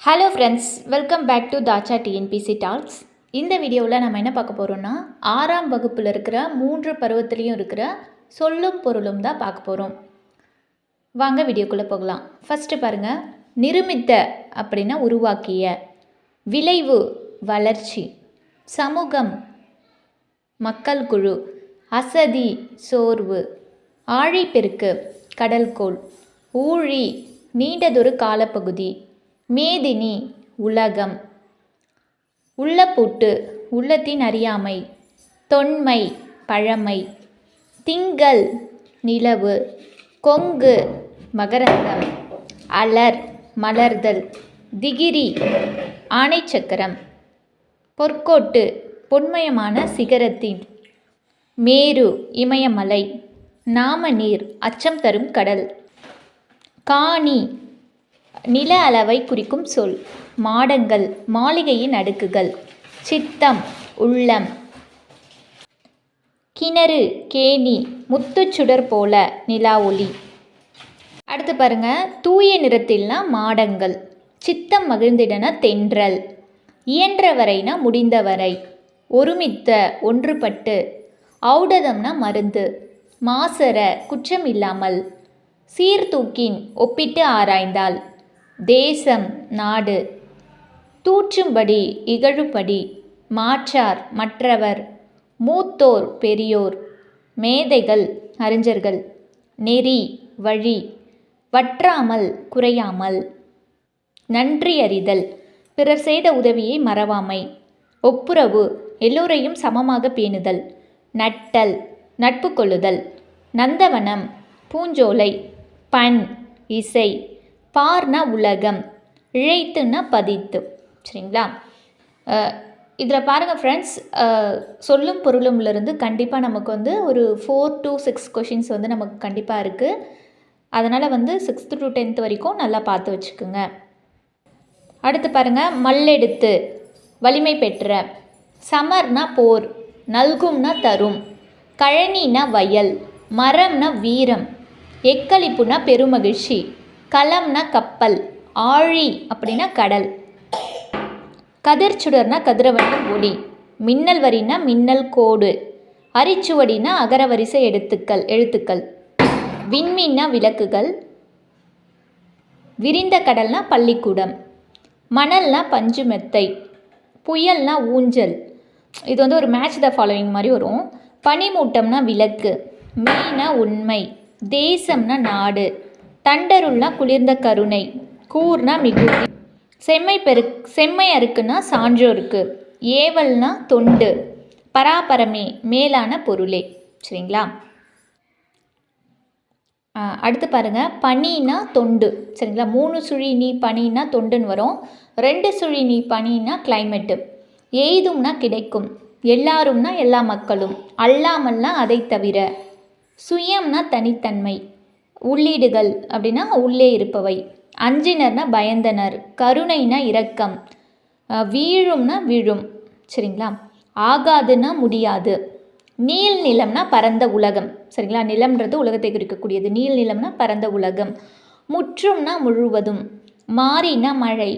Hello friends welcome back to தாச்சா TNPSC talks இந்த வீடியோவில் நம்ம என்ன பார்க்க போகிறோம்னா ஆறாம் வகுப்பில் இருக்கிற மூன்று பருவத்திலையும் இருக்கிற சொல்லும் பொருளும் தான் பார்க்க போகிறோம் வாங்க வீடியோக்குள்ளே போகலாம். ஃபஸ்ட்டு பாருங்கள் நிருமித்த அப்படின்னா உருவாக்கிய விளைவு வளர்ச்சி சமூகம் மக்கள் குழு அசதி சோர்வு ஆழிப்பெருக்கு கடல்கோள் ஊழி நீண்டதொரு காலப்பகுதி மேதினி உலகம். உள்ளப்பூட்டு உள்ளத்தின் அறியாமை. தொன்மை பழமை. திங்கள் நிலவு. கொங்கு மகரந்தம். அலர் மலர்தல். திகிரி ஆணைச்சக்கரம் பொற்கோட்டு பொன்மயமான சிகரத்தின். மேரு இமயமலை. நாமநீர் அச்சம் தரும் கடல். காணி நில அளவை குறிக்கும் சொல். மாடங்கள் மாளிகையின் அடுக்குகள். சித்தம் உள்ளம். கிணறு கேணி முத்துச்சுடர் போல நிலா ஒளி. அடுத்து பாருங்க தூய நிறத்தில்னா மாடங்கள். சித்தம் மகிழ்ந்திடன தென்றல். இயன்றவரைனா முடிந்தவரை. ஒருமித்த ஒன்றுபட்டு. ஔடதம்னா மருந்து. மாசர குற்றம் இல்லாமல் சீர்தூக்கின் ஒப்பிட்டு ஆராய்ந்தால். தேசம் நாடு. தூற்றும்படி இகழும்படி மாற்றார் மற்றவர். மூத்தோர் பெரியோர். மேதைகள் அறிஞர்கள். நெறி வழி. வற்றாமல் குறையாமல். நன்றியறிதல். பிறர் செய்த உதவியை மறவாமை. ஒப்புரவு. எல்லோரையும் சமமாக பேணுதல். நட்டல். நட்பு கொள்ளுதல். நந்தவனம். பூஞ்சோலை. பண். இசை. பார்னா உலகம் இழைத்துன்னா பதித்து. சரிங்களா? இதில் பாருங்கள் ஃப்ரெண்ட்ஸ் சொல்லும் பொருளும்லேருந்து கண்டிப்பாக நமக்கு வந்து ஒரு ஃபோர் டு சிக்ஸ் கொஷின்ஸ் வந்து நமக்கு கண்டிப்பாக இருக்குது அதனால் வந்து சிக்ஸ்த்து டு டென்த் வரைக்கும் நல்லா பார்த்து வச்சுக்கோங்க. அடுத்து பாருங்கள் மல்லெடுத்து வலிமை பெற்ற சமர்னா போர் நல்கும்னா தரும் கழனினா வயல் மரம்னா வீரம் எக்களிப்புனா பெருமகிழ்ச்சி. கலம்னா கப்பல் ஆழி அப்படின்னா கடல். கதிர்ச்சுடர்னா கதிரவனின் ஒளி மின்னல் வரினா மின்னல் கோடு அரிச்சுவடினா அகரவரிசை எழுத்துக்கள் எழுத்துக்கள். விண்மீன்னா விளக்குகள் விரிந்த கடல்னா பள்ளிக்கூடம் மணல்னா பஞ்சு மெத்தை புயல்னா ஊஞ்சல். இது வந்து ஒரு மேட்ச் த ஃபாலோவிங் மாதிரி வரும். பனிமூட்டம்னா விளக்கு மீனா உண்மை தேசம்னா நாடு. தண்டருள்னா குளிர்ந்த கருணை கூர்னா மிகுதி. செம்மை பெரு செம்மை அறுக்குன்னா சான்றோருக்கு ஏவல்னா தொண்டு பராபரமே மேலான பொருளே. சரிங்களா? அடுத்து பாருங்கள் பனினா தொண்டு. சரிங்களா? மூணு சுழி நீ பனினா தொண்டுன்னு வரும். ரெண்டு சுழி நீ பனினா கிளைமேட்டு எய்தும்னா கிடைக்கும். எல்லாரும்னா எல்லா மக்களும். அல்லாமல்னா அதை தவிர. சுயம்னா தனித்தன்மை. உள்ளீடுகள் அப்படின்னா உள்ளே இருப்பவை. அஞ்சினர்னா பயந்தனர் கருணைனா இரக்கம் வீழும்னா விழும் சரிங்களா? ஆகாதுன்னா முடியாது. நீல் நிலம்னா பரந்த உலகம் சரிங்களா? நிலம்ன்றது உலகத்தை குறிக்கக்கூடியது. நீல் நிலம்னா பரந்த உலகம். முற்றும்னா முழுவதும். மாறினா மழை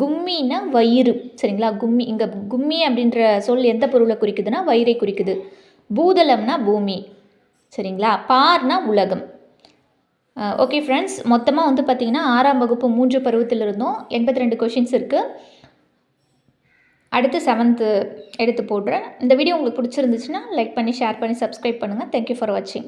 கும்மினா வயிறு சரிங்களா? கும்மி இங்கே கும்மி அப்படின்ற சொல் எந்த பொருளை குறிக்குதுன்னா வயிறை குறிக்குது. பூதளம்னா பூமி சரிங்களா? பார்னா உலகம். ஓகே ஃப்ரெண்ட்ஸ் மொத்தமாக வந்து பார்த்திங்கன்னா ஆறாம் வகுப்பு மூன்று பருவத்தில் இருந்தோம் எண்பத்தி ரெண்டு கொஷின்ஸ் இருக்குது அடுத்து செவன்த்து எடுத்து போடுறேன். இந்த வீடியோ உங்களுக்கு பிடிச்சிருந்துச்சுன்னா லைக் பண்ணி ஷேர் பண்ணி சப்ஸ்கிரைப் பண்ணுங்கள் தேங்க்யூ ஃபார் வாட்சிங்